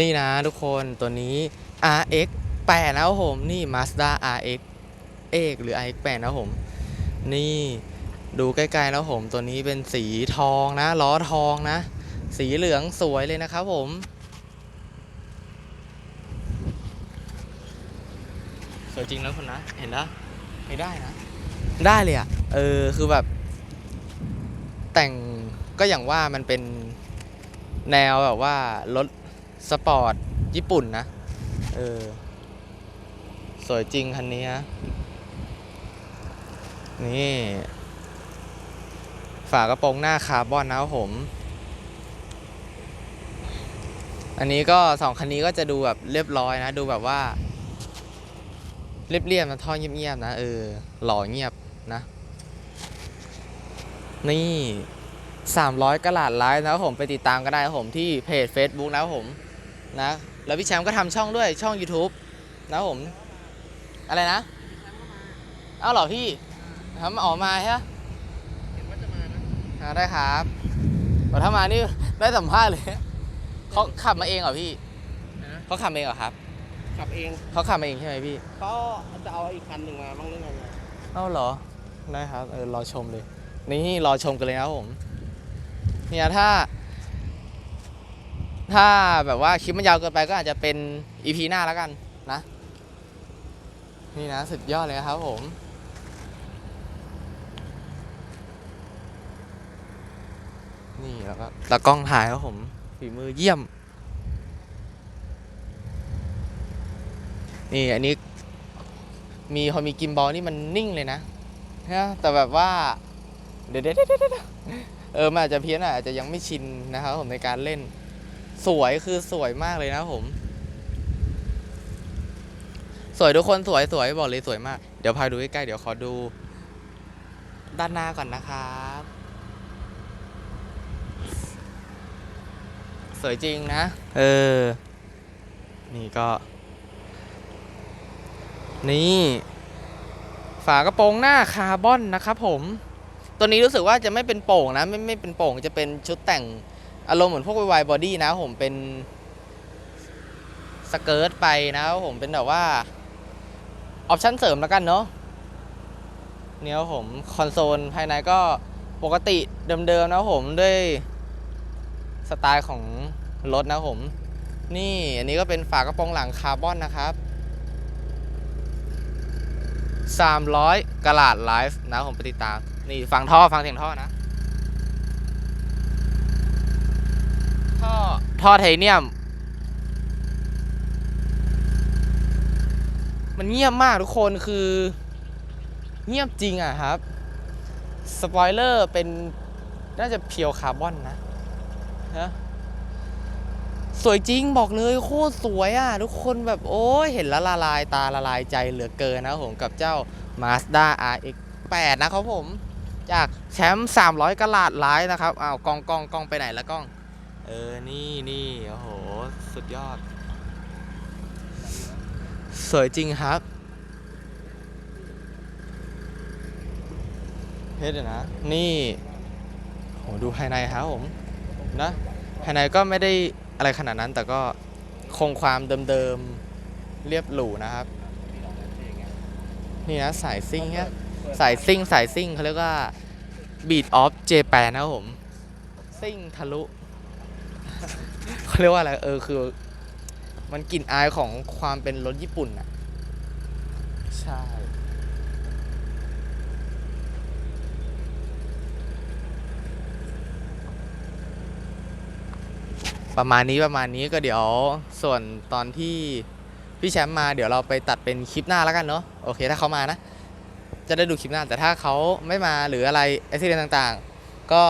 นี่นะทุกคนตัวนี้ RX 8นะครับผมนี่ Mazda RX เอกหรือ RX 8นะผมนี่ดูใกล้ๆแล้วผมตัวนี้เป็นสีทองนะล้อทองนะ สีเหลืองสวยเลยนะครับผมสวยจริงแล้วคุณนะเห็นแล้วไม่ได้นะ ได้เลยอะ่ะเออคือแบบ แต่งก็อย่างว่ามันเป็นแนวแบบว่ารถ สปอร์ต ญี่ปุ่นนะ เออ สวยจริงคันนี้ฮะนี่ ฝากระโปรงหน้าคาร์บอนนะครับผม อันนี้ก็สองคันนี้ก็จะดูแบบเรียบร้อยนะ ดูแบบว่า เรียบๆนะท่อเงียบๆนะ เออ หล่อเงียบนะ นี่ 300กระหลาดไลฟ์นะครับผมไปติดตามก็ได้ครับผมที่เพจ Facebook นะครับผม นะแล้วพี่แชมป์ก็ทำช่องด้วยช่อง YouTube นะครับผม อะไรนะเอ้าเหรอพี่ทำออกมาใช่ไหมเห็นว่าจะมานะอ่าได้ครับแต่ถ้ามานี่ได้สัมภาษณ์เลยเขาขับมาเองเหรอพี่นะเขาขับเองเหรอครับ ขับเองเขาขับมาเองใช่ไหมพี่ก็จะเอาอีกคันหนึ่งมาบ้างหรือไงเนี่ยเอ้าเหรอได้ครับเออรอชมเลย นี่รอชมกันเลยนะครับผมเนี่ยถ้า ถ้าแบบว่าคลิปมันยาวเกินไปก็อาจจะเป็นอีพีหน้าแล้วกันนะ นี่นะสุดยอดเลยครับผมนี่แล้วก็ตากล้องถ่ายครับผมฝีมือเยี่ยม นี่อันนี้ มีพอมีกิมบอลนี่มันนิ่งเลยนะนะแต่แบบว่า เดี๋ยวเดี๋ยวเดี๋ยวเออมันอาจจะเพี้ยนอะอาจจะยังไม่ชินนะครับผมในการเล่น สวยคือสวยมากเลยนะผม สวยทุกคนสวยสวยบอกเลยสวยมาก เดี๋ยวพาดูใกล้ๆเดี๋ยวขอดู ด้านหน้าก่อนนะครับ สวยจริงนะ เออ นี่ก็ นี่ ฝากระโปรงหน้าคาร์บอนนะครับผม ตัวนี้รู้สึกว่าจะไม่เป็นโป่งนะ ไม่ไม่เป็นโป่งจะเป็นชุดแต่ง อารมณ์เหมือนพวกวายบอดี้นะผมเป็นสเกิร์ตไปนะผมเป็นแบบว่า ออปชั่นเสริมแล้วกันเนาะเนี่ยผมคอนโซลภายในก็ปกติเดิมๆนะผมด้วยสไตล์ของรถนะผม นี่อันนี้ก็เป็นฝากระโปรงหลังคาร์บอนนะครับ 300กะลาดไลฟ์นะผมไปติดตาม นี่ฟังท่อฟังเสียงท่อนะ ท่อ ท่อไทเนียม มันเงียบมากทุกคนคือ เงียบจริงอะครับ สปอยเลอร์เป็นน่าจะเพียวคาร์บอนนะฮะสวยจริงบอกเลยโคตรสวยอะ ทุกคนแบบโอ้ยเห็นแล้วละลายตาละลายใจเหลือเกินนะผมกับเจ้า Mazda RX 8 นะครับผม จากแชมป์300กะลาดไลท์นะครับอ้าวกองกองกองไปไหนล้วกล้อง เออ นี่นี่โอ้โห สุดยอด สวยจริงครับเพชรนะ นี่โหดูภายในครับผม นะ ภายในก็ไม่ได้อะไรขนาดนั้น แต่ก็คงความเดิมๆ เรียบหรูนะครับ นี่นะ สายซิ่งเนี่ยสายซิ่ง สายซิ่งเขาเรียกว่า Beat of Japan นะครับผม ซิ่งทะลุ เขาเรียกว่าอะไร เออคือ มันกลิ่นอายของความเป็นรถญี่ปุ่นอะใช่ ประมาณนี้ประมาณนี้ก็เดี๋ยวส่วนตอนที่พี่แชมป์มาเดี๋ยวเราไปตัดเป็นคลิปหน้าแล้วกันเนาะโอเคถ้าเขามานะ จะได้ดูคลิปหน้าแต่ถ้าเขาไม่มาหรืออะไรไอซีเนต่างๆ ก็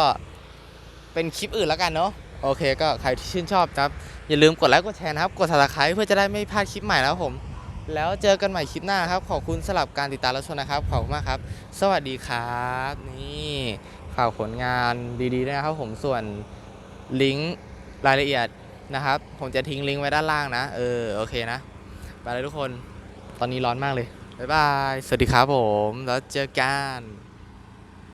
เป็นคลิปอื่นแล้วกันเนาะ โอเคก็ใครที่ชื่นชอบครับ อย่าลืมกดไลค์กดแชร์นะครับ กด subscribe เพื่อจะได้ไม่พลาดคลิปใหม่นะครับผม แล้วเจอกันใหม่คลิปหน้าครับ ขอบคุณสำหรับการติดตามรับชมนะครับ ขอบคุณมากครับ สวัสดีครับนี่ฝากผลงานดีๆด้วยนะครับผมส่วนลิงก์รายละเอียดนะครับ ผมจะทิ้งลิงก์ไว้ด้านล่างนะ เออโอเคนะไปเลยทุกคนตอนนี้ร้อนมากเลยบ๊ายบาย สวัสดีครับผม แล้วเจอกัน